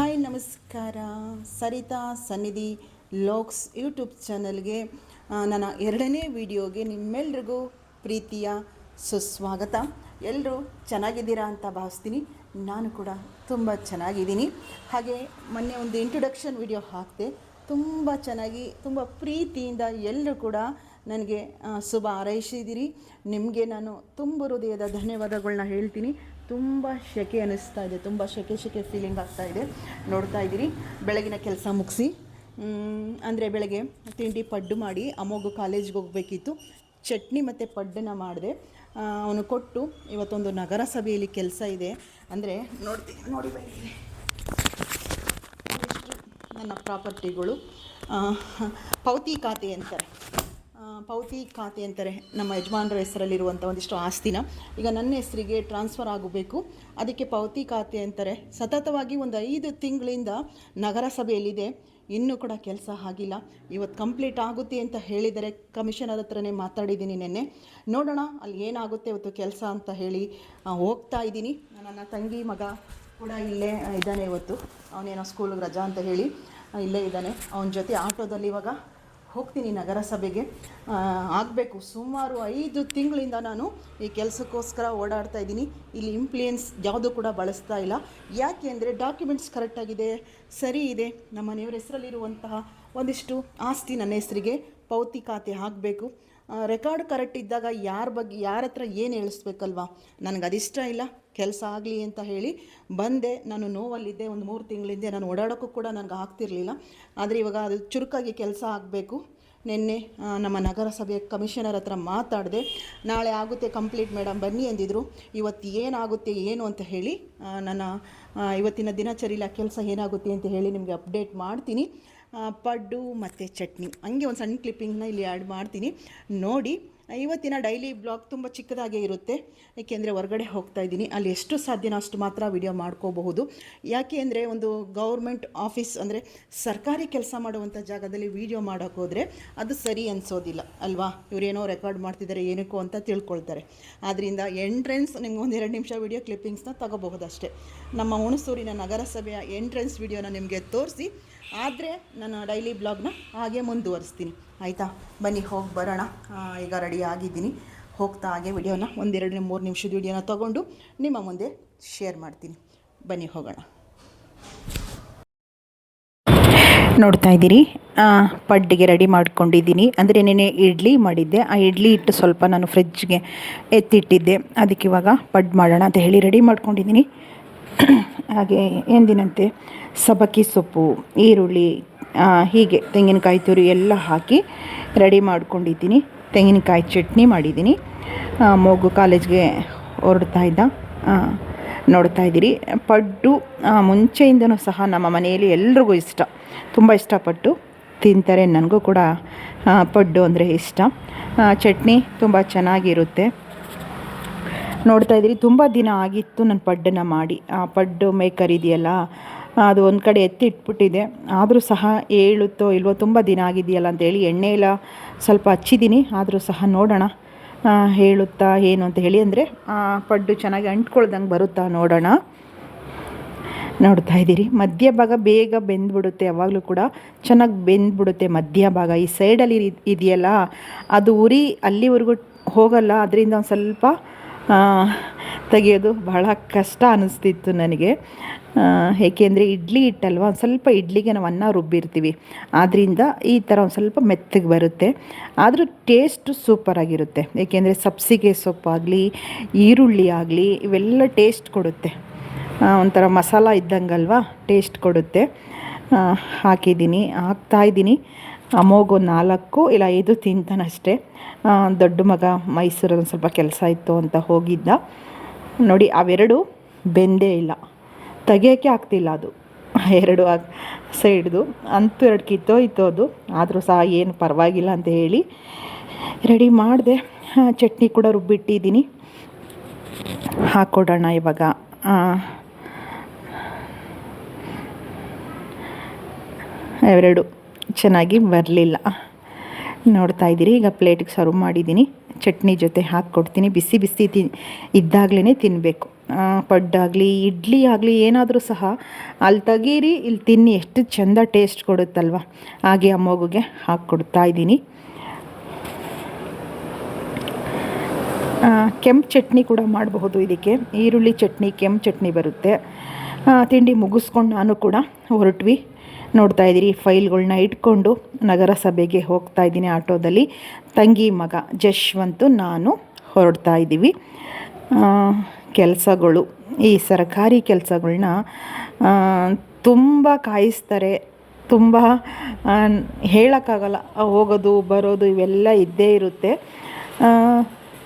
Hi, ನಮಸ್ಕಾರ. ಸರಿತಾ ಸನ್ನಿಧಿ lakhs YouTube ಚಾನಲ್ಗೆ ನನ್ನ ಎರಡನೇ ವಿಡಿಯೋಗೆ ನಿಮ್ಮೆಲ್ರಿಗೂ ಪ್ರೀತಿಯ ಸುಸ್ವಾಗತ. ಎಲ್ಲರೂ ಚೆನ್ನಾಗಿದ್ದೀರಾ ಅಂತ ಭಾವಿಸ್ತೀನಿ. ನಾನು ಕೂಡ ತುಂಬ ಚೆನ್ನಾಗಿದ್ದೀನಿ. ಹಾಗೆ ಮೊನ್ನೆ ಒಂದು ಇಂಟ್ರೊಡಕ್ಷನ್ ವಿಡಿಯೋ ಹಾಕಿದೆ, ತುಂಬ ಚೆನ್ನಾಗಿ, ತುಂಬ ಪ್ರೀತಿಯಿಂದ ಎಲ್ಲರೂ ಕೂಡ ನನಗೆ ಶುಭ ಹಾರೈಸಿದ್ದೀರಿ ನಿಮಗೆ ನಾನು ತುಂಬ ಹೃದಯದ ಧನ್ಯವಾದಗಳನ್ನ ಹೇಳ್ತೀನಿ. ತುಂಬ ಸೆಕೆ ಅನ್ನಿಸ್ತಾ ಇದೆ, ತುಂಬ ಸೆಕೆ ಸೆಕೆ ಫೀಲಿಂಗ್ ಆಗ್ತಾ ಇದೆ. ನೋಡ್ತಾ ಇದ್ದೀರಿ ಬೆಳಗಿನ ಕೆಲಸ ಮುಗಿಸಿ. ಅಂದರೆ ಬೆಳಗ್ಗೆ ತಿಂಡಿ ಪಡ್ಡು ಮಾಡಿ ಅಮ್ಮಗೂ ಕಾಲೇಜ್ಗೆ ಹೋಗಬೇಕಿತ್ತು. ಚಟ್ನಿ ಮತ್ತು ಪಡ್ಡನ್ನ ಮಾಡಿದೆ. ಅವನು ಕೊಟ್ಟು ಇವತ್ತೊಂದು ನಗರಸಭೆಯಲ್ಲಿ ಕೆಲಸ ಇದೆ. ಅಂದರೆ ನೋಡ್ತೀನಿ ನೋಡಿ ಬೈಲಿ ನನ್ನ ಪ್ರಾಪರ್ಟಿಗಳು ಪಾವತಿ ಖಾತೆ ಅಂತಾರೆ. ಪೌತಿ ಖಾತೆ ಅಂತಾರೆ ನಮ್ಮ ಯಜಮಾನರ ಹೆಸರಲ್ಲಿರುವಂಥ ಒಂದಿಷ್ಟು ಆಸ್ತಿನ. ಈಗ ನನ್ನ ಹೆಸರಿಗೆ ಟ್ರಾನ್ಸ್ಫರ್ ಆಗಬೇಕು. ಅದಕ್ಕೆ ಪೌತಿ ಖಾತೆ ಅಂತಾರೆ. ಸತತವಾಗಿ ಒಂದು ಐದು ತಿಂಗಳಿಂದ ನಗರಸಭೆಯಲ್ಲಿದೆ. ಇನ್ನೂ ಕೂಡ ಕೆಲಸ ಆಗಿಲ್ಲ. ಇವತ್ತು ಕಂಪ್ಲೀಟ್ ಆಗುತ್ತೆ ಅಂತ ಹೇಳಿದರೆ ಕಮಿಷನರ್ ಹತ್ರನೇ ಮಾತಾಡಿದ್ದೀನಿ ನೆನ್ನೆ. ನೋಡೋಣ, ಅಲ್ಲಿ ಏನಾಗುತ್ತೆ ಇವತ್ತು ಕೆಲಸ ಅಂತ ಹೇಳಿ ಹೋಗ್ತಾ ಇದ್ದೀನಿ. ನನ್ನ ತಂಗಿ ಮಗ ಕೂಡ ಇಲ್ಲೇ ಇದ್ದಾನೆ ಇವತ್ತು. ಅವನೇನೋ ಸ್ಕೂಲ್ಗೆ ರಜಾ ಅಂತ ಹೇಳಿ ಇಲ್ಲೇ ಇದ್ದಾನೆ. ಅವನ ಜೊತೆ ಆಟೋದಲ್ಲಿ ಇವಾಗ ಹೋಗ್ತೀನಿ ನಗರಸಭೆಗೆ. ಆಗಬೇಕು. ಸುಮಾರು ಐದು ತಿಂಗಳಿಂದ ನಾನು ಈ ಕೆಲಸಕ್ಕೋಸ್ಕರ ಓಡಾಡ್ತಾ ಇದ್ದೀನಿ. ಇಲ್ಲಿ ಇಂಪ್ಲಿಯನ್ಸ್ ಯಾವುದು ಕೂಡ ಬಳಸ್ತಾ ಇಲ್ಲ. ಯಾಕೆ ಅಂದರೆ ಡಾಕ್ಯುಮೆಂಟ್ಸ್ ಕರೆಕ್ಟಾಗಿದೆ ಸರಿ ಇದೆ. ನಮ್ಮ ಮನೆಯವರ ಹೆಸರಲ್ಲಿರುವಂತಹ ಒಂದಿಷ್ಟು ಆಸ್ತಿ ನನ್ನ ಹೆಸರಿಗೆ ಪೌತಿ ಖಾತೆ ಹಾಕಬೇಕು. ರೆಕಾರ್ಡ್ ಕರೆಕ್ಟ್ ಇದ್ದಾಗ ಯಾರ ಬಗ್ಗೆ, ಯಾರ ಹತ್ರ ಏನು ಹೇಳಿಸ್ಬೇಕಲ್ವಾ? ನನಗೆ ಅದಿಷ್ಟ ಇಲ್ಲ, ಕೆಲಸ ಆಗಲಿ ಅಂತ ಹೇಳಿ ಬಂದೆ. ನಾನು ನೋವಲ್ಲಿದ್ದೆ, ಒಂದು ಮೂರು ತಿಂಗಳಿಂದೆ. ನಾನು ಓಡಾಡೋಕ್ಕೂ ಕೂಡ ನನಗೆ ಆಗ್ತಿರ್ಲಿಲ್ಲ. ಆದರೆ ಇವಾಗ ಅದು ಚುರುಕಾಗಿ ಕೆಲಸ ಆಗಬೇಕು. ನಿನ್ನೆ ನಮ್ಮ ನಗರಸಭೆಯ ಕಮಿಷನರ್ ಹತ್ರ ಮಾತಾಡಿದೆ. ನಾಳೆ ಆಗುತ್ತೆ ಕಂಪ್ಲೀಟ್ ಮೇಡಮ್ ಬನ್ನಿ ಅಂದಿದ್ರು. ಇವತ್ತು ಏನಾಗುತ್ತೆ ಏನು ಅಂತ ಹೇಳಿ ನನ್ನ ಇವತ್ತಿನ ಇವತ್ತಿನ ಆ ಕೆಲಸ ಏನಾಗುತ್ತೆ ಅಂತ ಹೇಳಿ ನಿಮಗೆ ಅಪ್ಡೇಟ್ ಮಾಡ್ತೀನಿ. ಪಡ್ಡು ಮತ್ತು ಚಟ್ನಿ. ಹಂಗೆ ಒಂದು ಸಣ್ಣ ಕ್ಲಿಪ್ಪಿಂಗ್ನ ಇಲ್ಲಿ ಆ್ಯಡ್ ಮಾಡ್ತೀನಿ. ನೋಡಿ ಇವತ್ತಿನ ಡೈಲಿ ಬ್ಲಾಗ್ ತುಂಬ ಚಿಕ್ಕದಾಗೆ ಇರುತ್ತೆ. ಏಕೆಂದರೆ ಹೊರಗಡೆ ಹೋಗ್ತಾ ಇದ್ದೀನಿ. ಅಲ್ಲಿ ಎಷ್ಟು ಸಾಧ್ಯನೋ ಅಷ್ಟು ಮಾತ್ರ ವಿಡಿಯೋ ಮಾಡ್ಕೋಬಹುದು. ಯಾಕೆ ಅಂದರೆ ಒಂದು ಗೌರ್ಮೆಂಟ್ ಆಫೀಸ್ ಅಂದರೆ ಸರ್ಕಾರಿ ಕೆಲಸ ಮಾಡುವಂಥ ಜಾಗದಲ್ಲಿ ವಿಡಿಯೋ ಮಾಡೋಕ್ಕೋದ್ರೆ ಅದು ಸರಿ ಅನಿಸೋದಿಲ್ಲ, ಅಲ್ವಾ? ಇವರೇನೋ ರೆಕಾರ್ಡ್ ಮಾಡ್ತಿದ್ದಾರೆ ಏನಕ್ಕೋ ಅಂತ ತಿಳ್ಕೊಳ್ತಾರೆ. ಆದ್ದರಿಂದ ಎಂಟ್ರೆನ್ಸ್ ನಿಮ್ಗೆ ಒಂದು ಎರಡು ನಿಮಿಷ ವಿಡಿಯೋ ಕ್ಲಿಪ್ಪಿಂಗ್ಸ್ನ ತಗೋಬಹುದಷ್ಟೇ. ನಮ್ಮ ಹುಣಸೂರಿನ ನಗರಸಭೆಯ ಎಂಟ್ರೆನ್ಸ್ ವಿಡಿಯೋನ ನಿಮಗೆ ತೋರಿಸಿ ಆದರೆ ನಾನು ಡೈಲಿ ಬ್ಲಾಗ್ನ ಹಾಗೆ ಮುಂದುವರಿಸ್ತೀನಿ. ಆಯಿತಾ? ಬನ್ನಿ, ಹೋಗಿ ಬರೋಣ. ಈಗ ರೆಡಿ ಆಗಿದ್ದೀನಿ. ಹೋಗ್ತಾ ಹಾಗೆ ವಿಡಿಯೋನ ಒಂದೆರಡು ಮೂರು ನಿಮಿಷದ ವಿಡಿಯೋನ ತೊಗೊಂಡು ನಿಮ್ಮ ಮುಂದೆ ಶೇರ್ ಮಾಡ್ತೀನಿ. ಬನ್ನಿ, ಹೋಗೋಣ. ನೋಡ್ತಾ ಇದ್ದೀರಿ? ಪಡ್ಡಿಗೆ ರೆಡಿ ಮಾಡ್ಕೊಂಡಿದ್ದೀನಿ. ಅಂದರೆ ನೆನೆ ಇಡ್ಲಿ ಮಾಡಿದ್ದೆ. ಆ ಇಡ್ಲಿ ಇಟ್ಟು ಸ್ವಲ್ಪ ನಾನು ಫ್ರಿಜ್ಗೆ ಎತ್ತಿಟ್ಟಿದ್ದೆ. ಅದಕ್ಕೆ ಇವಾಗ ಪಡ್ ಮಾಡೋಣ ಅಂತ ಹೇಳಿ ರೆಡಿ ಮಾಡ್ಕೊಂಡಿದ್ದೀನಿ. ಹಾಗೆ ಎಂದಿನಂತೆ ಸಬಕ್ಕಿ ಸೊಪ್ಪು, ಈರುಳ್ಳಿ ಹೀಗೆ ತೆಂಗಿನಕಾಯಿ ತುರಿ ಎಲ್ಲ ಹಾಕಿ ರೆಡಿ ಮಾಡ್ಕೊಂಡಿದ್ದೀನಿ. ತೆಂಗಿನಕಾಯಿ ಚಟ್ನಿ ಮಾಡಿದ್ದೀನಿ. ಮಗು ಕಾಲೇಜ್ಗೆ ಹೊರಡ್ತಾ ಇದ್ದ. ನೋಡ್ತಾ ಇದ್ದೀರಿ. ಪಡ್ಡು ಮುಂಚೆಯಿಂದನೂ ಸಹ ನಮ್ಮ ಮನೆಯಲ್ಲಿ ಎಲ್ರಿಗೂ ಇಷ್ಟ. ತುಂಬ ಇಷ್ಟಪಟ್ಟು ತಿಂತಾರೆ. ನನಗೂ ಕೂಡ ಪಡ್ಡು ಅಂದರೆ ಇಷ್ಟ. ಚಟ್ನಿ ತುಂಬ ಚೆನ್ನಾಗಿರುತ್ತೆ. ನೋಡ್ತಾ ಇದ್ದೀರಿ. ತುಂಬ ದಿನ ಆಗಿತ್ತು ನಾನು ಪಡ್ಡನ್ನು ಮಾಡಿ. ಆ ಪಡ್ಡು ಮೇಕರ್ ಇದೆಯಲ್ಲ, ಅದು ಒಂದು ಕಡೆ ಎತ್ತಿ ಇಟ್ಬಿಟ್ಟಿದೆ ಆದರೂ ಸಹ ಏಳುತ್ತೋ ಇಲ್ವೋ ತುಂಬ ದಿನ ಆಗಿದೆಯಲ್ಲ ಅಂತೇಳಿ ಎಣ್ಣೆ ಎಲ್ಲ ಸ್ವಲ್ಪ ಹಚ್ಚಿದ್ದೀನಿ. ಆದರೂ ಸಹ ನೋಡೋಣ ಹೇಳುತ್ತಾ ಏನು ಅಂತ ಹೇಳಿ. ಅಂದರೆ ಪಡ್ಡು ಚೆನ್ನಾಗಿ ಅಂಟ್ಕೊಳ್ದಂಗೆ ಬರುತ್ತಾ ನೋಡೋಣ. ನೋಡ್ತಾ ಇದ್ದೀರಿ. ಮಧ್ಯಭಾಗ ಬೇಗ ಬೆಂದ್ಬಿಡುತ್ತೆ. ಯಾವಾಗಲೂ ಕೂಡ ಚೆನ್ನಾಗಿ ಬೆಂದ್ಬಿಡುತ್ತೆ ಮಧ್ಯಭಾಗ. ಈ ಸೈಡಲ್ಲಿ ಇದ್- ಇದೆಯಲ್ಲ, ಅದು ಉರಿ ಅಲ್ಲಿವರೆಗೂ ಹೋಗಲ್ಲ. ಅದರಿಂದ ಒಂದು ಸ್ವಲ್ಪ ತೆಗೆಯೋದು ಬಹಳ ಕಷ್ಟ ಅನ್ನಿಸ್ತಿತ್ತು ನನಗೆ. ಏಕೆಂದರೆ ಇಡ್ಲಿ ಹಿಟ್ಟಲ್ವ ಒಂದು ಸ್ವಲ್ಪ ಇಡ್ಲಿಗೆ ನಾವು ಅನ್ನ ರುಬ್ಬಿರ್ತೀವಿ. ಆದ್ದರಿಂದ ಈ ಥರ ಒಂದು ಸ್ವಲ್ಪ ಮೆತ್ತಗೆ ಬರುತ್ತೆ. ಆದರೂ ಟೇಸ್ಟು ಸೂಪರಾಗಿರುತ್ತೆ ಏಕೆಂದರೆ ಸಬ್ಸಿಗೆ ಸೊಪ್ಪಾಗಲಿ ಈರುಳ್ಳಿ ಆಗಲಿ, ಇವೆಲ್ಲ ಟೇಸ್ಟ್ ಕೊಡುತ್ತೆ. ಒಂಥರ ಮಸಾಲ ಇದ್ದಂಗಲ್ವಾ? ಟೇಸ್ಟ್ ಕೊಡುತ್ತೆ. ಹಾಕಿದ್ದೀನಿ ಹಾಕ್ತಾಯಿದ್ದೀನಿ ಅಮೋಗು ನಾಲ್ಕು, ಇಲ್ಲ ಐದು ತಿಂತಾನಷ್ಟೇ. ದೊಡ್ಡ ಮಗ ಮೈಸೂರಲ್ಲಿ ಸ್ವಲ್ಪ ಕೆಲಸ ಇತ್ತು ಅಂತ ಹೋಗಿದ್ದ. ನೋಡಿ, ಅವೆರಡು ಬೆಂದೇ ಇಲ್ಲ. ತೆಗಿಯೋಕ್ಕೆ ಆಗ್ತಿಲ್ಲ ಅದು. ಎರಡು ಸೈಡ್ದು. ಅಂತೂ ಎರಡು ಕಿತ್ತೋಯ್ತು ಅದು. ಆದರೂ ಸಹ ಏನು ಪರವಾಗಿಲ್ಲ ಅಂತ ಹೇಳಿ ರೆಡಿ ಮಾಡಿದೆ. ಚಟ್ನಿ ಕೂಡ ರುಬ್ಬಿಟ್ಟಿದ್ದೀನಿ. ಹಾಕ್ಕೊಡೋಣ ಇವಾಗ. ಎರಡು. ಚೆನ್ನಾಗಿ ಬರಲಿಲ್ಲ. ನೋಡ್ತಾ ಇದ್ದೀರಿ, ಈಗ ಪ್ಲೇಟಿಗೆ ಸರ್ವ್ ಮಾಡಿದ್ದೀನಿ. ಚಟ್ನಿ ಜೊತೆ ಹಾಕ್ಕೊಡ್ತೀನಿ. ಬಿಸಿ ಬಿಸಿ ತಿನ್ ಇದ್ದಾಗಲೇ ತಿನ್ನಬೇಕು ಪಡ್ಡಾಗಲಿ, ಇಡ್ಲಿ ಆಗಲಿ, ಏನಾದರೂ ಸಹ ಅಲ್ಲಿ ತೆಗೀರಿ ಇಲ್ಲಿ ತಿನ್ನಿ. ಎಷ್ಟು ಚೆಂದ ಟೇಸ್ಟ್ ಕೊಡುತ್ತಲ್ವ? ಹಾಗೆ ಆ ಮಗುಗೆ ಹಾಕ್ಕೊಡ್ತಾ ಇದ್ದೀನಿ. ಕೆಂಪು ಚಟ್ನಿ ಕೂಡ ಮಾಡಬಹುದು ಇದಕ್ಕೆ. ಈರುಳ್ಳಿ ಚಟ್ನಿ, ಕೆಂಪು ಚಟ್ನಿ ಬರುತ್ತೆ. ತಿಂಡಿ ಮುಗಿಸ್ಕೊಂಡು ನಾನು ಕೂಡ ಹೊರಟ್ವಿ. ನೋಡ್ತಾ ಇದ್ದೀರಿ. ಫೈಲ್ಗಳನ್ನ ಇಟ್ಕೊಂಡು ನಗರಸಭೆಗೆ ಹೋಗ್ತಾ ಇದ್ದೀನಿ ಆಟೋದಲ್ಲಿ. ತಂಗಿ ಮಗ ಜಶ್ವಂತು ನಾನು ಹೊರಡ್ತಾ ಇದ್ದೀವಿ. ಕೆಲಸಗಳು, ಈ ಸರ್ಕಾರಿ ಕೆಲಸಗಳನ್ನ ತುಂಬ ಕಾಯಿಸ್ತಾರೆ. ತುಂಬ ಹೇಳೋಕ್ಕಾಗಲ್ಲ. ಹೋಗೋದು, ಬರೋದು ಇವೆಲ್ಲ ಇದ್ದೇ ಇರುತ್ತೆ.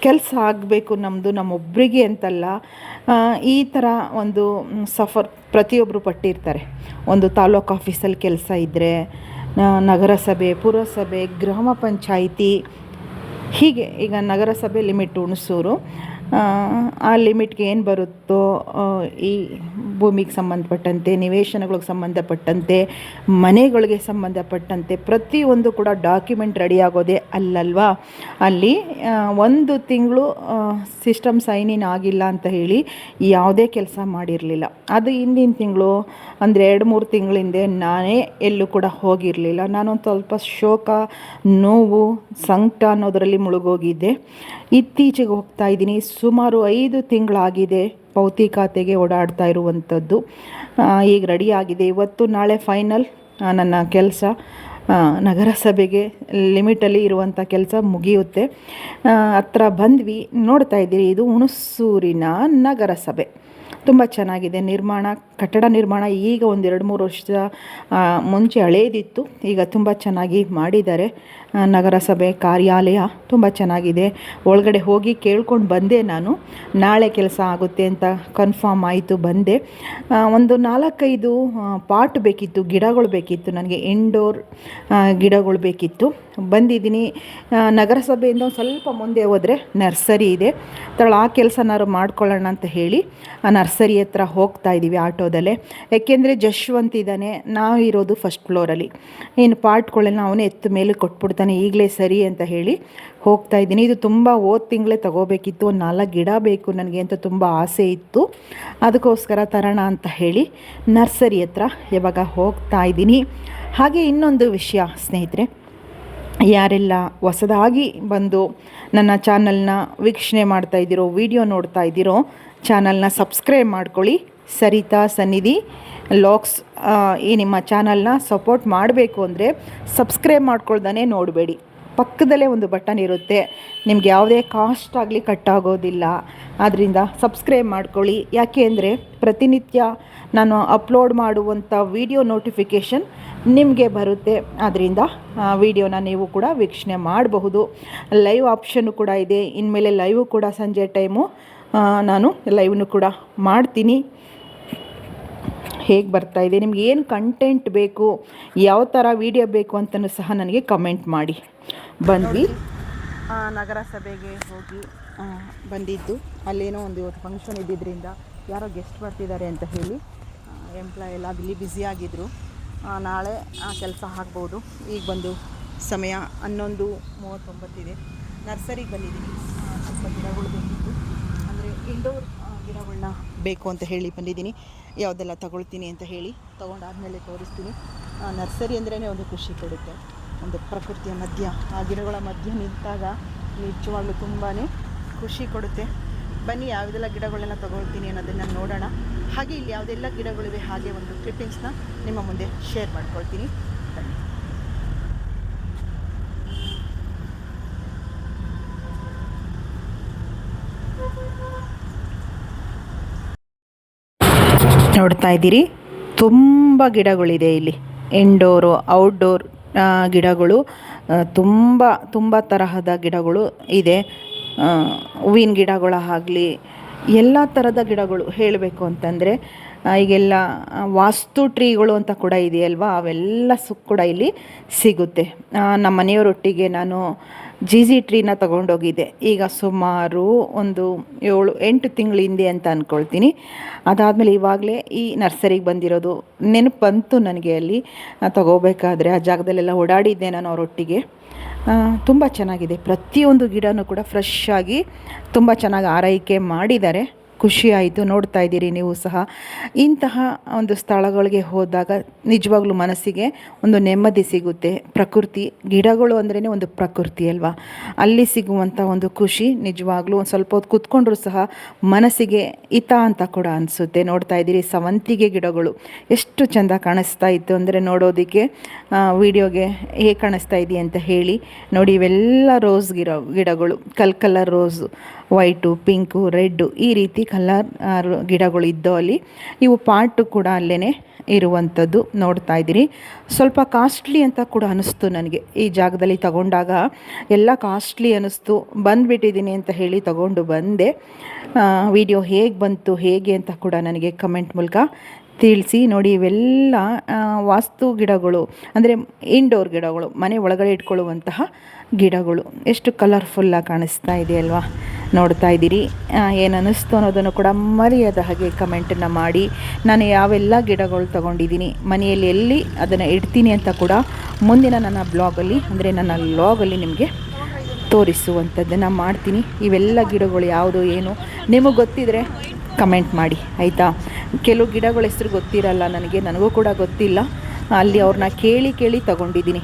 ಕೆಲಸ ಆಗಬೇಕು ನಮ್ಮದು ನಮ್ಮೊಬ್ಬರಿಗೆ ಅಂತಲ್ಲ ಈ ಥರ ಒಂದು ಸಫರ್ ಪ್ರತಿಯೊಬ್ಬರು ಪಟ್ಟಿರ್ತಾರೆ. ಒಂದು ತಾಲೂಕು ಆಫೀಸಲ್ಲಿ ಕೆಲಸ ಇದ್ದರೆ ನಗರಸಭೆ, ಪುರಸಭೆ, ಗ್ರಾಮ ಪಂಚಾಯಿತಿ, ಹೀಗೆ ಈಗ ನಗರಸಭೆ ಲಿಮಿಟ್ ಹುಣಸೂರು ಆ, ಲಿಮಿಟ್ಗೆ ಏನು ಬರುತ್ತೋ ಈ ಭೂಮಿಗೆ ಸಂಬಂಧಪಟ್ಟಂತೆ ನಿವೇಶನಗಳಿಗೆ ಸಂಬಂಧಪಟ್ಟಂತೆ ಮನೆಗಳಿಗೆ ಸಂಬಂಧಪಟ್ಟಂತೆ ಪ್ರತಿಯೊಂದು ಕೂಡ ಡಾಕ್ಯುಮೆಂಟ್ ರೆಡಿ ಆಗೋದೇ ಅಲ್ಲಲ್ವಾ? ಅಲ್ಲಿ ಒಂದು ತಿಂಗಳು ಸಿಸ್ಟಮ್ ಸೈನ್ ಇನ್ ಆಗಿಲ್ಲ ಅಂತ ಹೇಳಿ ಯಾವುದೇ ಕೆಲಸ ಮಾಡಿರಲಿಲ್ಲ. ಅದು ಹಿಂದಿನ ತಿಂಗಳು ಅಂದರೆ ಎರಡು ಮೂರು ತಿಂಗಳಿಂದೆ ನಾನೇ ಎಲ್ಲೂ ಕೂಡ ಹೋಗಿರಲಿಲ್ಲ. ನಾನೊಂದು ಸ್ವಲ್ಪ ಶೋಕ ನೋವು ಸಂಕಟ ಅನ್ನೋದರಲ್ಲಿ ಮುಳುಗೋಗಿದ್ದೆ. ಇತ್ತೀಚೆಗೆ ಹೋಗ್ತಾ ಇದ್ದೀನಿ. ಸುಮಾರು ಐದು ತಿಂಗಳಾಗಿದೆ ಪೌತಿ ಖಾತೆಗೆ ಓಡಾಡ್ತಾ ಇರುವಂಥದ್ದು. ಈಗ ರೆಡಿಯಾಗಿದೆ. ಇವತ್ತು ನಾಳೆ ಫೈನಲ್ ನನ್ನ ಕೆಲಸ ನಗರಸಭೆಗೆ ಲಿಮಿಟಲ್ಲಿ ಇರುವಂಥ ಕೆಲಸ ಮುಗಿಯುತ್ತೆ. ಹತ್ರ ಬಂದ್ವಿ. ನೋಡ್ತಾ ಇದ್ದೀರಿ, ಇದು ಹುಣಸೂರಿನ ನಗರಸಭೆ. ತುಂಬ ಚೆನ್ನಾಗಿದೆ ನಿರ್ಮಾಣ, ಕಟ್ಟಡ ನಿರ್ಮಾಣ ಈಗ ಒಂದು ಎರಡು ಮೂರು ವರ್ಷದ ಮುಂಚೆ ಹಳೇದಿತ್ತು. ಈಗ ತುಂಬ ಚೆನ್ನಾಗಿ ಮಾಡಿದ್ದಾರೆ. ನಗರಸಭೆ, ಕಾರ್ಯಾಲಯ ತುಂಬ ಚೆನ್ನಾಗಿದೆ. ಒಳಗಡೆ ಹೋಗಿ ಕೇಳ್ಕೊಂಡು ಬಂದೆ ನಾನು. ನಾಳೆ ಕೆಲಸ ಆಗುತ್ತೆ ಅಂತ ಕನ್ಫರ್ಮ್ ಆಯಿತು ಬಂದೆ. ಒಂದು ನಾಲ್ಕೈದು ಪಾಟ್ ಬೇಕಿತ್ತು, ಗಿಡಗಳು ಬೇಕಿತ್ತು. ನನಗೆ ಇಂಡೋರ್ ಗಿಡಗಳು ಬೇಕಿತ್ತು. ಬಂದಿದ್ದೀನಿ. ನಗರಸಭೆಯಿಂದ ಒಂದು ಸ್ವಲ್ಪ ಮುಂದೆ ಹೋದರೆ ನರ್ಸರಿ ಇದೆ. ತಳ ಆ ಕೆಲಸನಾರು ಮಾಡ್ಕೊಳ್ಳೋಣ ಅಂತ ಹೇಳಿ ಆ ನರ್ಸರಿ ಹತ್ರ ಹೋಗ್ತಾ ಇದ್ದೀವಿ ಆಟೋದಲ್ಲೇ. ಯಾಕೆಂದರೆ ಜಶ್ವಂತ್ ಇದ್ದಾನೆ, ನಾವು ಇರೋದು ಫಸ್ಟ್ ಫ್ಲೋರಲ್ಲಿ ಏನು ಪಾರ್ಟ್ಗಳೆಲ್ಲ ಅವನೇ ಎತ್ತು ಮೇಲೆ ಕೊಟ್ಬಿಡ್ತಾನೆ, ಈಗಲೇ ಸರಿ ಅಂತ ಹೇಳಿ ಹೋಗ್ತಾ ಇದ್ದೀನಿ. ಇದು ತುಂಬ ಓದ್ ತಿಂಗಳೇ ತಗೋಬೇಕಿತ್ತು, ಒಂದು ನಾಲ್ಕು ಗಿಡ ಬೇಕು ನನಗೆ ಅಂತ ತುಂಬ ಆಸೆ ಇತ್ತು. ಅದಕ್ಕೋಸ್ಕರ ತರೋಣ ಅಂತ ಹೇಳಿ ನರ್ಸರಿ ಹತ್ರ ಇವಾಗ ಹೋಗ್ತಾ ಇದ್ದೀನಿ. ಹಾಗೆ ಇನ್ನೊಂದು ವಿಷಯ ಸ್ನೇಹಿತರೆ ಯಾರೆಲ್ಲ ಹೊಸದಾಗಿ ಬಂದು ನನ್ನ ಚಾನಲ್ನ ವೀಕ್ಷಣೆ ಮಾಡ್ತಾ ಇದ್ದೀರೋ, ವಿಡಿಯೋ ನೋಡ್ತಾ ಇದ್ದೀರೋ, ಚಾನಲ್ನ ಸಬ್ಸ್ಕ್ರೈಬ್ ಮಾಡ್ಕೊಳ್ಳಿ. ಸರಿತಾ ಸನ್ನಿಧಿ ಲಾಕ್ಸ್ ಈ ನಿಮ್ಮ ಚಾನಲ್ನ ಸಪೋರ್ಟ್ ಮಾಡಬೇಕು ಅಂದರೆ ಸಬ್ಸ್ಕ್ರೈಬ್ ಮಾಡ್ಕೊಳ್ದಾನೆ ನೋಡಬೇಡಿ. ಪಕ್ಕದಲ್ಲೇ ಒಂದು ಬಟನ್ ಇರುತ್ತೆ. ನಿಮ್ಗೆ ಯಾವುದೇ ಕಾಸ್ಟ್ ಆಗಲಿ ಕಟ್ಟಾಗೋದಿಲ್ಲ ಆದ್ದರಿಂದ ಸಬ್ಸ್ಕ್ರೈಬ್ ಮಾಡ್ಕೊಳ್ಳಿ. ಯಾಕೆ ಅಂದರೆ ಪ್ರತಿನಿತ್ಯ ನಾನು ಅಪ್ಲೋಡ್ ಮಾಡುವಂಥ ವಿಡಿಯೋ ನೋಟಿಫಿಕೇಷನ್ ನಿಮಗೆ ಬರುತ್ತೆ. ಆದ್ದರಿಂದ ವಿಡಿಯೋನ ನೀವು ಕೂಡ ವೀಕ್ಷಣೆ ಮಾಡಬಹುದು. ಲೈವ್ ಆಪ್ಷನ್ನು ಕೂಡ ಇದೆ. ಇನ್ಮೇಲೆ ಲೈವ್ ಕೂಡ ಸಂಜೆ ಟೈಮು ನಾನು ಲೈವ್ನು ಕೂಡ ಮಾಡ್ತೀನಿ. ಹೇಗೆ ಬರ್ತಾ ಇದೆ? ನಿಮ್ಗೆ ಏನು ಕಂಟೆಂಟ್ ಬೇಕು? ಯಾವ ಥರ ವಿಡಿಯೋ ಬೇಕು ಅಂತಲೂ ಸಹ ನನಗೆ ಕಮೆಂಟ್ ಮಾಡಿ. ಬಂದ್ವಿ. ನಗರಸಭೆಗೆ ಹೋಗಿ ಬಂದಿದ್ದು. ಅಲ್ಲೇನೋ ಒಂದು ಇವತ್ತು ಫಂಕ್ಷನ್ ಇದ್ದಿದ್ದರಿಂದ ಯಾರೋ ಗೆಸ್ಟ್ ಬರ್ತಿದ್ದಾರೆ ಅಂತ ಹೇಳಿ ಎಂಪ್ಲಾಯ್ ಎಲ್ಲ ಇಲ್ಲಿ ಬ್ಯುಸಿಯಾಗಿದ್ದರು ನಾಳೆ ಆ ಕೆಲಸ ಆಗ್ಬೋದು. ಈಗ ಬಂದು ಸಮಯ ಹನ್ನೊಂದು ಮೂವತ್ತೊಂಬತ್ತಿದೆ ನರ್ಸರಿಗೆ ಬಂದಿದ್ದೀನಿ. ಸ್ವಲ್ಪ ಗಿಡಗಳು ಬೇಕಿತ್ತು. ಅಂದರೆ ಇಂಡೋರ್ ಗಿಡಗಳನ್ನ ಬೇಕು ಅಂತ ಹೇಳಿ ಬಂದಿದ್ದೀನಿ. ಯಾವುದೆಲ್ಲ ತಗೊಳ್ತೀನಿ ಅಂತ ಹೇಳಿ ತೊಗೊಂಡಾದಮೇಲೆ ತೋರಿಸ್ತೀನಿ. ನರ್ಸರಿ ಅಂದ್ರೇ ಒಂದು ಖುಷಿ ಕೊಡುತ್ತೆ. ಒಂದು ಪ್ರಕೃತಿಯ ಮಧ್ಯ, ಆ ಗಿಡಗಳ ಮಧ್ಯ ನಿಂತಾಗ ನಿಜವಾಗ್ಲೂ ತುಂಬಾ ಖುಷಿ ಕೊಡುತ್ತೆ. ಬನ್ನಿ, ಯಾವುದೆಲ್ಲ ಗಿಡಗಳನ್ನ ತಗೊಳ್ತೀನಿ ಅನ್ನೋದನ್ನು ನೋಡೋಣ. ಹಾಗೆ ಇಲ್ಲಿ ಯಾವುದೆಲ್ಲ ಗಿಡಗಳಿವೆ ಹಾಗೆ ಒಂದು ಕ್ಲಿಪ್ಪಿಂಗ್ಸ್ನ ನಿಮ್ಮ ಮುಂದೆ ಶೇರ್ ಮಾಡ್ಕೊಳ್ತೀನಿ. ಬನ್ನಿ. ನೋಡ್ತಾ ಇದ್ದೀರಿ? ತುಂಬ ಗಿಡಗಳಿದೆ ಇಲ್ಲಿ. ಇಂಡೋರು ಔಟ್ಡೋರ್ ಗಿಡಗಳು ತುಂಬ ತುಂಬ ತರಹದ ಗಿಡಗಳು ಇದೆ. ಹೂವಿನ ಹೂವಿನ ಗಿಡಗಳಾಗಲಿ ಎಲ್ಲ ಥರದ ಗಿಡಗಳು ಹೇಳಬೇಕು ಅಂತಂದರೆ ಈಗೆಲ್ಲ ವಾಸ್ತು ಟ್ರೀಗಳು ಅಂತ ಕೂಡ ಇದೆಯಲ್ವಾ? ಅವೆಲ್ಲ ಸು ಕೂಡ ಇಲ್ಲಿ ಸಿಗುತ್ತೆ. ನಮ್ಮ ಮನೆಯವರೊಟ್ಟಿಗೆ ನಾನು ಜೀಜಿ ಟ್ರೀನ ತಗೊಂಡೋಗಿದ್ದೆ ಈಗ ಸುಮಾರು ಒಂದು ಏಳು, ಎಂಟು ತಿಂಗಳ ಹಿಂದೆ ಅಂತ ಅಂದ್ಕೊಳ್ತೀನಿ ಅದಾದಮೇಲೆ ಇವಾಗಲೇ ಈ ನರ್ಸರಿಗೆ ಬಂದಿರೋದು ನೆನಪು ಬಂತು ನನಗೆ ಅಲ್ಲಿ ತಗೋಬೇಕಾದ್ರೆ ಆ ಜಾಗದಲ್ಲೆಲ್ಲ ಓಡಾಡಿದ್ದೆ ನಾನು ಅವರೊಟ್ಟಿಗೆ. ತುಂಬ ಚೆನ್ನಾಗಿದೆ. ಪ್ರತಿಯೊಂದು ಗಿಡನೂ ಕೂಡ ಫ್ರೆಶ್ ಆಗಿ ತುಂಬ ಚೆನ್ನಾಗಿ ಆರೈಕೆ ಮಾಡಿದ್ದಾರೆ. ಖುಷಿ ಆಯಿತು ನೋಡ್ತಾ ಇದ್ದೀರಿ ನೀವು ಸಹ. ಇಂತಹ ಒಂದು ಸ್ಥಳಗಳಿಗೆ ಹೋದಾಗ ನಿಜವಾಗ್ಲೂ ಮನಸ್ಸಿಗೆ ಒಂದು ನೆಮ್ಮದಿ ಸಿಗುತ್ತೆ. ಪ್ರಕೃತಿ, ಗಿಡಗಳು ಅಂದ್ರೇ ಒಂದು ಪ್ರಕೃತಿ ಅಲ್ವಾ? ಅಲ್ಲಿ ಸಿಗುವಂಥ ಒಂದು ಖುಷಿ ನಿಜವಾಗ್ಲೂ ಒಂದು ಸ್ವಲ್ಪ ಹೊತ್ತು ಕೂತ್ಕೊಂಡ್ರೂ ಸಹ ಮನಸ್ಸಿಗೆ ಹಿತ ಅಂತ ಕೂಡ ಅನಿಸುತ್ತೆ. ನೋಡ್ತಾ ಇದ್ದೀರಿ ಸವಂತಿಗೆ ಗಿಡಗಳು. ಎಷ್ಟು ಚೆಂದ ಕಾಣಿಸ್ತಾ ಇತ್ತು ಅಂದರೆ ನೋಡೋದಕ್ಕೆ ವಿಡಿಯೋಗೆ ಹೇಗೆ ಕಾಣಿಸ್ತಾ ಇದೆಯಾ ಅಂತ ಹೇಳಿ. ನೋಡಿ ಇವೆಲ್ಲ ರೋಸ್ ಗಿಡ, ಗಿಡಗಳು. ಕಲ್ colour rose. White, pink, red ಈ ರೀತಿ ಕಲರ್ ಗಿಡಗಳು ಇದ್ದೋ ಅಲ್ಲಿ ಇವು ಪಾಟು ಕೂಡ ಅಲ್ಲೇ ಇರುವಂಥದ್ದು ನೋಡ್ತಾ ಇದ್ದೀರಿ. ಸ್ವಲ್ಪ ಕಾಸ್ಟ್ಲಿ ಅಂತ ಕೂಡ ಅನಿಸ್ತು ನನಗೆ. ಈ ಜಾಗದಲ್ಲಿ ತಗೊಂಡಾಗ ಎಲ್ಲ ಕಾಸ್ಟ್ಲಿ ಅನ್ನಿಸ್ತು ಬಂದುಬಿಟ್ಟಿದ್ದೀನಿ ಅಂತ ಹೇಳಿ ತಗೊಂಡು ಬಂದೆ. ವಿಡಿಯೋ ಹೇಗೆ ಬಂತು, ಹೇಗೆ ಅಂತ ಕೂಡ ನನಗೆ ಕಮೆಂಟ್ ಮೂಲಕ ತಿಳಿಸಿ ನೋಡಿ ಇವೆಲ್ಲ ವಾಸ್ತು ಗಿಡಗಳು, ಅಂದರೆ ಇಂಡೋರ್ ಗಿಡಗಳು, ಮನೆ ಒಳಗಡೆ ಇಟ್ಕೊಳ್ಳುವಂತಹ ಗಿಡಗಳು. ಎಷ್ಟು ಕಲರ್ಫುಲ್ಲಾಗಿ ಕಾಣಿಸ್ತಾ ಇದೆ ಅಲ್ವಾ? ನೋಡ್ತಾ ಇದ್ದೀರಿ. ಏನು ಅನ್ನಿಸ್ತು ಅನ್ನೋದನ್ನು ಕೂಡ ಮರೆಯದ ಹಾಗೆ ಕಮೆಂಟನ್ನು ಮಾಡಿ. ನಾನು ಯಾವೆಲ್ಲ ಗಿಡಗಳು ತೊಗೊಂಡಿದ್ದೀನಿ, ಮನೆಯಲ್ಲಿ ಎಲ್ಲಿ ಅದನ್ನು ಇಡ್ತೀನಿ ಅಂತ ಕೂಡ ಮುಂದಿನ ನನ್ನ ಬ್ಲಾಗಲ್ಲಿ ಅಂದರೆ ನನ್ನ ಲಾಗಲ್ಲಿ ನಿಮಗೆ ತೋರಿಸುವಂಥದ್ದನ್ನು ಮಾಡ್ತೀನಿ. ಇವೆಲ್ಲ ಗಿಡಗಳು ಯಾವುದು, ಏನು, ನಿಮಗೆ ಗೊತ್ತಿದ್ರೆ ಕಮೆಂಟ್ ಮಾಡಿ, ಆಯಿತಾ? ಕೆಲವು ಗಿಡಗಳ ಹೆಸರು ಗೊತ್ತಿರಲ್ಲ ನನಗೆ, ನನಗೂ ಕೂಡ ಗೊತ್ತಿಲ್ಲ. ಅಲ್ಲಿ ಅವ್ರನ್ನ ಕೇಳಿ ಕೇಳಿ ತಗೊಂಡಿದ್ದೀನಿ.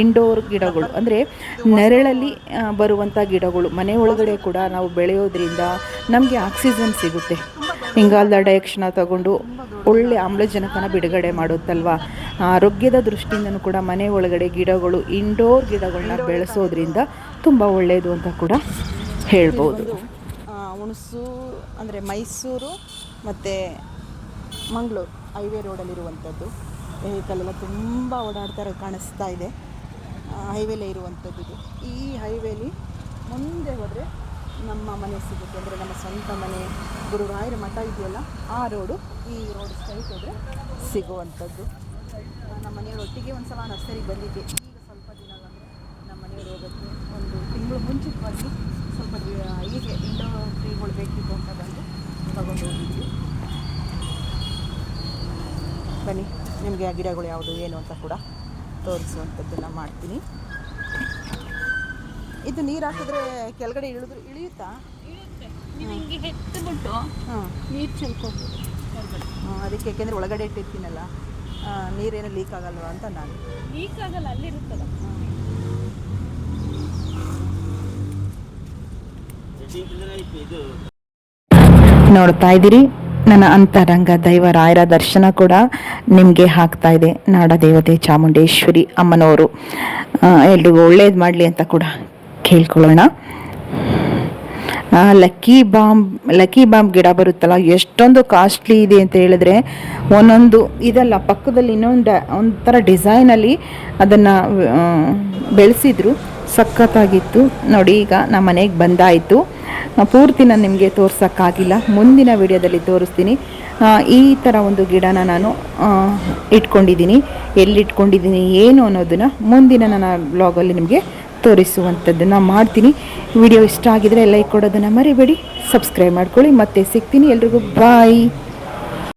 ಇಂಡೋರ್ ಗಿಡಗಳು, ಅಂದರೆ ನೆರಳಲ್ಲಿ ಬರುವಂಥ ಗಿಡಗಳು, ಮನೆ ಒಳಗಡೆ ಕೂಡ ನಾವು ಬೆಳೆಯೋದ್ರಿಂದ ನಮಗೆ ಆಕ್ಸಿಜನ್ ಸಿಗುತ್ತೆ. ಇಂಗಾಲದ ಡೈರೆಕ್ಷನ ತಗೊಂಡು ಒಳ್ಳೆ ಆಮ್ಲಜನಕನ ಬಿಡುಗಡೆ ಮಾಡುತ್ತಲ್ವಾ? ಆರೋಗ್ಯದ ದೃಷ್ಟಿಯಿಂದನೂ ಕೂಡ ಮನೆ ಒಳಗಡೆ ಗಿಡಗಳು ಇಂಡೋರ್ ಗಿಡಗಳನ್ನ ಬೆಳೆಸೋದ್ರಿಂದ ತುಂಬ ಒಳ್ಳೆಯದು ಅಂತ ಕೂಡ ಹೇಳ್ಬೋದು. ಹುಣಸು, ಅಂದರೆ ಮೈಸೂರು ಮತ್ತು ಮಂಗಳೂರು, ಹೈವೇ ರೋಡಲ್ಲಿರುವಂಥದ್ದು. ವೆಹಿಕಲ್ ಎಲ್ಲ ತುಂಬ ಓಡಾಡ್ತಾರೆ, ಕಾಣಿಸ್ತಾ ಇದೆ. ಹೈವೇಲೇ ಇರುವಂಥದ್ದು ಇದು. ಈ ಹೈವೇಲಿ ಮುಂದೆ ಹೋದರೆ ನಮ್ಮ ಮನೆ ಸಿಗುತ್ತೆ. ಅಂದರೆ ನಮ್ಮ ಸ್ವಂತ ಮನೆ ಗುರುರಾಯರ ಮಠ ಇದೆಯಲ್ಲ, ಆ ರೋಡು, ಈ ರೋಡ್ ಸ್ಟ್ರೈಟ್ ಹೋದರೆ ಸಿಗುವಂಥದ್ದು. ನಮ್ಮ ಮನೆಯವ್ರ ಒಟ್ಟಿಗೆ ಒಂದು ಸಲ ನರ್ಸರಿಗೆ ಬಂದಿದ್ದೆ. ಈಗ ಸ್ವಲ್ಪ ದಿನ ನಮ್ಮ ಮನೆಯವರು ಹೋಗೋಕ್ಕೆ ಒಂದು ತಿಂಗಳು ಮುಂಚಿತವಾಗಿ ಸ್ವಲ್ಪ ಈಗ ಹೀಗೆ ಇಂಡೋ ಟ್ರೀಗಳು ಬೇಕಿತ್ತು ಅಂತ ಬಂದು ತಗೊಂಡು ಹೋಗಿದ್ವಿ. ಬನ್ನಿ ನಿಮಗೆ ಆ ಗಿಡಗಳು ಯಾವುದು ಏನು ಅಂತ ಕೂಡ ತೋರಿಸುವಂಥದ್ದನ್ನು ಮಾಡ್ತೀನಿ. ಇದು ನೀರು ಹಾಕಿದ್ರೆ ಕೆಳಗಡೆ ಇಳಿದ್ರು ಇಳಿಯುತ್ತಾ? ನೀವು ಹಿಂಗೆ ಹೆತ್ತು ಬಿಟ್ಟು ಹಾಂ. ನೀರು ಚೆಲ್ಕೋಬೋದು ಅದಕ್ಕೆ ಯಾಕೆಂದರೆ ಒಳಗಡೆ ಇಟ್ಟಿರ್ತೀನಲ್ಲ ನೀರೇನು ಲೀಕ್ ಆಗಲ್ವಾ ಅಂತ ನಾನು. ಲೀಕ್ ಆಗಲ್ಲ ಅಲ್ಲಿರುತ್ತಲ್ಲ. ನೋಡ್ತಾ ಇದ್ದೀರಿ. ನನ್ನ ಅಂತರಂಗ ದೈವ ರಾಯರ ದರ್ಶನ ಕೂಡ ನಿಮಗೆ ಹಾಕ್ತಾ ಇದೆ. ನಾಡ ದೇವತೆ ಚಾಮುಂಡೇಶ್ವರಿ ಅಮ್ಮನವರು. ಎಲ್ರಿಗೂ ಒಳ್ಳೇದು ಮಾಡಲಿ ಅಂತ ಕೂಡ ಕೇಳ್ಕೊಳ್ಳೋಣ. ಲಕ್ಕಿ ಬಾಂಬ್ ಲಕ್ಕಿ ಬಾಂಬ್ ಗಿಡ ಬರುತ್ತಲ್ಲ, ಎಷ್ಟೊಂದು ಕಾಸ್ಟ್ಲಿ ಇದೆ ಅಂತ ಹೇಳಿದ್ರೆ, ಒಂದೊಂದು ಇದಲ್ಲ, ಪಕ್ಕದಲ್ಲಿ ಇನ್ನೊಂದು, ಒಂಥರ ಡಿಸೈನಲ್ಲಿ ಅದನ್ನು ಬೆಳೆಸಿದ್ರು. ಸಖತ್ತಾಗಿತ್ತು. ನೋಡಿ, ಈಗ ನಮ್ಮ ಮನೆಗೆ ಬಂದಾಯಿತು. ಪೂರ್ತಿ ನಾನು ನಿಮಗೆ ತೋರ್ಸೋಕ್ಕಾಗಿಲ್ಲ. ಮುಂದಿನ ವಿಡಿಯೋದಲ್ಲಿ ತೋರಿಸ್ತೀನಿ. ಈ ಥರ ಒಂದು ಗಿಡನ ನಾನು ಇಟ್ಕೊಂಡಿದ್ದೀನಿ. ಎಲ್ಲಿಟ್ಕೊಂಡಿದ್ದೀನಿ, ಏನು ಅನ್ನೋದನ್ನು ಮುಂದಿನ ನನ್ನ ಬ್ಲಾಗಲ್ಲಿ ನಿಮಗೆ ತೋರಿಸುವಂಥದ್ದನ್ನು ಮಾಡ್ತೀನಿ. ವಿಡಿಯೋ ಇಷ್ಟ ಆಗಿದರೆ ಲೈಕ್ ಕೊಡೋದನ್ನು ಮರಿಬೇಡಿ. ಸಬ್ಸ್ಕ್ರೈಬ್ ಮಾಡ್ಕೊಳ್ಳಿ. ಮತ್ತೆ ಸಿಗ್ತೀನಿ ಎಲ್ರಿಗೂ. ಬಾಯ್